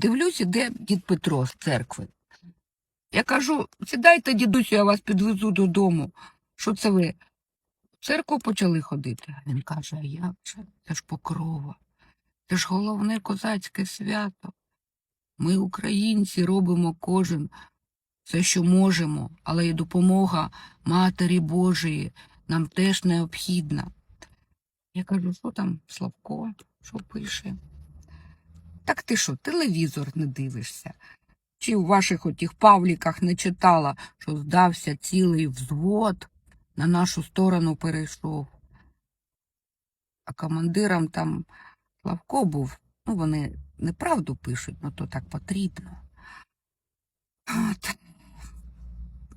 Дивлюсь, іде дід Петро з церкви. Я кажу, сідайте, дідусю, я вас підвезу додому. Що це ви? В церкву почали ходити? Він каже, а як же? Це ж покрова. Це ж головне козацьке свято. Ми, українці, робимо кожен все, що можемо, але і допомога Матері Божої нам теж необхідна. Я кажу, що там Славко, що пише? Так ти що, телевізор не дивишся? Чи в ваших отіх павліках не читала, що здався цілий взвод, на нашу сторону перейшов? А командирам там Славко був, ну вони неправду пишуть, ну то так потрібно. От.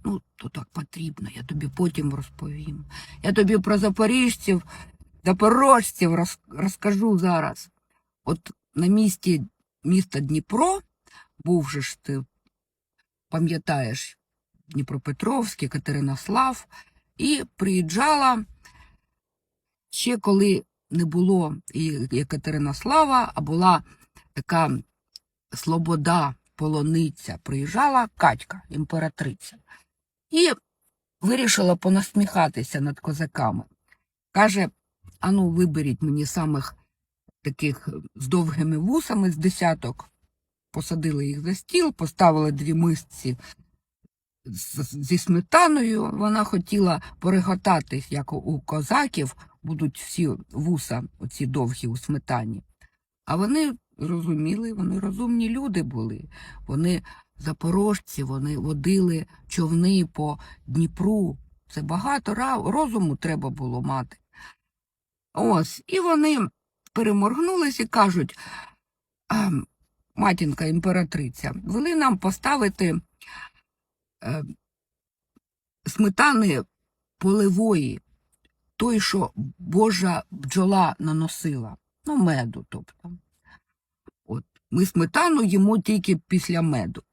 Ну, то так потрібно, я тобі потім розповім. Я тобі про запоріжців, запорожців роз, розкажу зараз. От на місці міста Дніпро був же ж ти, пам'ятаєш, Дніпропетровський, Катеринослав, і приїжджала ще коли не було і Екатеринослава, а була така Слобода, полониця, приїжджала Катька, імператриця, і вирішила понасміхатися над козаками. Каже: ану, виберіть мені самих таких з довгими вусами з десяток. Посадили їх за стіл, поставили дві мисці зі сметаною. Вона хотіла пореготатись, як у козаків будуть всі вуса, оці довгі у сметані. А вони розуміли, вони розумні люди були. Вони запорожці, вони водили човни по Дніпру. Це багато розуму треба було мати. Ось, і вони переморгнулись і кажуть, матінка імператриця, вели нам поставити е, сметани полевої, той, що Божа бджола наносила, ну, меду, тобто. От, ми сметану їмо тільки після меду.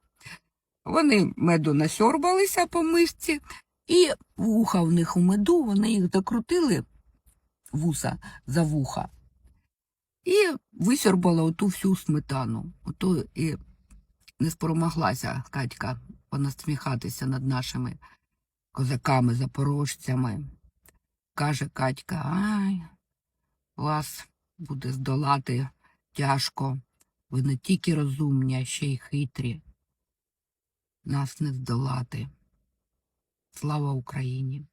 Вони меду насьорбалися по мисці, і вуха в них у меду, вони їх закрутили вуса за вуха. І висьорбала оту всю сметану. Ото і не спромоглася Катька понасміхатися над нашими козаками, запорожцями. Каже Катька, ай, вас буде здолати тяжко. Ви не тільки розумні, а ще й хитрі. Нас не здолати. Слава Україні!